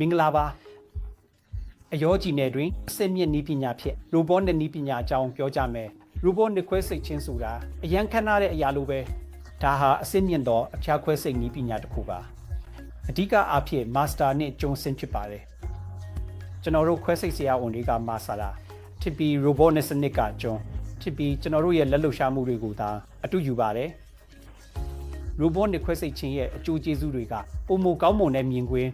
မင်္ဂလာပါအယောကြည်နယ်တွင်အစစ်မြင့်နီးပညာဖြင့်ရိုဘောနဲ့နီးပညာအကြောင်းပြောကြမယ်ရိုဘောနှစ်ခွဲစိတ်ချင်းဆိုတာအရန်ခမ်းနားတဲ့အရာလိုပဲဒါဟာအစစ်မြင့်သောအဖျားခွဲစိတ်နီးပညာတစ်ခုပါအဓိကအားဖြင့်မာစတာနဲ့ကျုံစင်ဖြစ်ပါတယ်ကျွန်တော်တို့ခွဲစိတ်ဆရာဝန်တွေကမာစတာဖြစ်ပြီးရိုဘောနဲ့စနစ်ကကျုံဖြစ်ပြီးကျွန်တော်တို့ရဲ့လက်လှူရှားမှုတွေကိုသာအတူယူပါတယ်ရိုဘောနစ်ခွဲစိတ်ချင်းရဲ့အကျိုးကျေးဇူးတွေကပုံမကောင်းမွန်တဲ့မြင်ကွင်း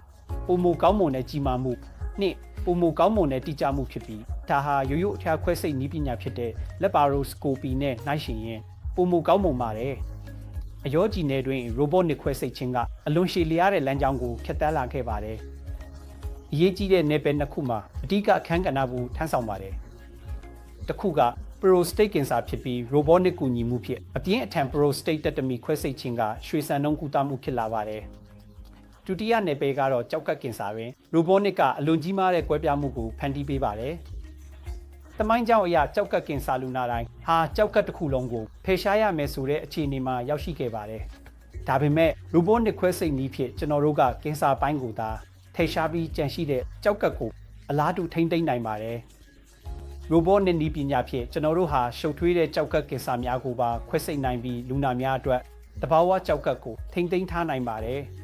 ပုံမကောင်းမွန်တဲ့ကြီးမားမှုနှင့်ပုံမကောင်းမွန်တဲ့တိကျမှုဖြစ်ပြီးဒါဟာရိုးရိုးအထျားခွဲစိတ်နည်းပညာဖြစ်တဲ့လက်ပါရိုစကိုပီနဲ့နှိုင်းယှဉ်ရင်ပုံမကောင်းမွန်ပါတယ်အယောကြည်နယ်တွင်ရိုဘောနစ်ခွဲစိတ်ချင်းကအလွန်ရှည်လျားတဲ့လမ်းကြောင်းကိုဖျက်ဆီးလာခဲ့ပါတယ်အရေးကြီးတဲ့နယ်ပယ်နှစ်ခုမှာအဓိကအခန်းကဏ္ဍဘူးထမ်းဆောင်ပါတယ်တစ်ခုက prostate cancer ဖြစ်ပြီး robotic ကူညီမှုဖြင့်အပြင်းအထန် prostate တက်တမီခွဲစိတ်ခြင်းကရွှေစံနှုန်းကူတာမှုဖြစ်လာပါတယ်။ ဒုတိယနယ်ပယ်ကတော့ကြောက်ကက်ကင်ဆာတွင် robotic ကအလွန်ကြီးမားတဲ့ကွဲပြားမှုကိုဖန်တီးပေးပါတယ်။တမိုင်းကြောင့်အရာကြောက်ကက်ကင်ဆာလူနာတိုင်းဟာကြောက်ကက်တစ်ခုလုံးကိုဖယ်ရှားရမယ်ဆိုတဲ့အခြေအနေမှာရောက်ရှိခဲ့ပါတယ်။ဒါပေမဲ့ robotic ခွဲစိတ်နည်းဖြင့်ကျွန်တော်တို့ကကင်ဆာပိုင်းကိုသာဖယ်ရှားပြီးကြန့်ရှိတဲ့ကြောက်ကက်ကိုအလားတူထိမ့်သိမ့်နိုင်ပါတယ်။ရိုဘောနဲ့နီးပညာဖြင့်ကျွန်တော်တို့ဟာရှုပ်ထွေးတဲ့ကြောက်ကက်ကင်ဆာများကိုပါခွဲစိတ်နိုင်ပြီးလူနာများအတွက်တဘာဝကြောက်ကက်ကိုထိမ့်သိမ်းထားနိုင်ပါတယ်။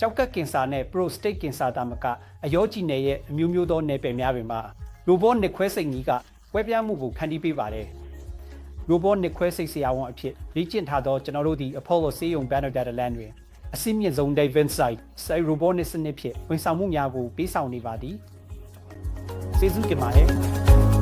ကြောက်ကက်ကင်ဆာနဲ့ prostate ကင်ဆာတာမကအယောကြည်နယ်ရဲ့အမျိုးမျိုးသောနယ်ပယ်များတွင်မှရိုဘောနစ်ခွဲစိတ်နည်းကကွဲပြားမှုကိုဖန်တီးပေးပါတယ်။ရိုဘောနစ်ခွဲစိတ်ဆရာဝန်အဖြစ်လေ့ကျင့်ထားသောကျွန်တော်တို့ဒီ Apollo ဆေးရုံ Banner Dataland တွင်အစစ်မြင့်ဆုံး David Site စိုက်ရိုဘောနစ်စနစ်ဖြင့်ဝန်ဆောင်မှုများကိုပေးဆောင်နေပါသည်။ကျေးဇူးတင်ပါတယ်။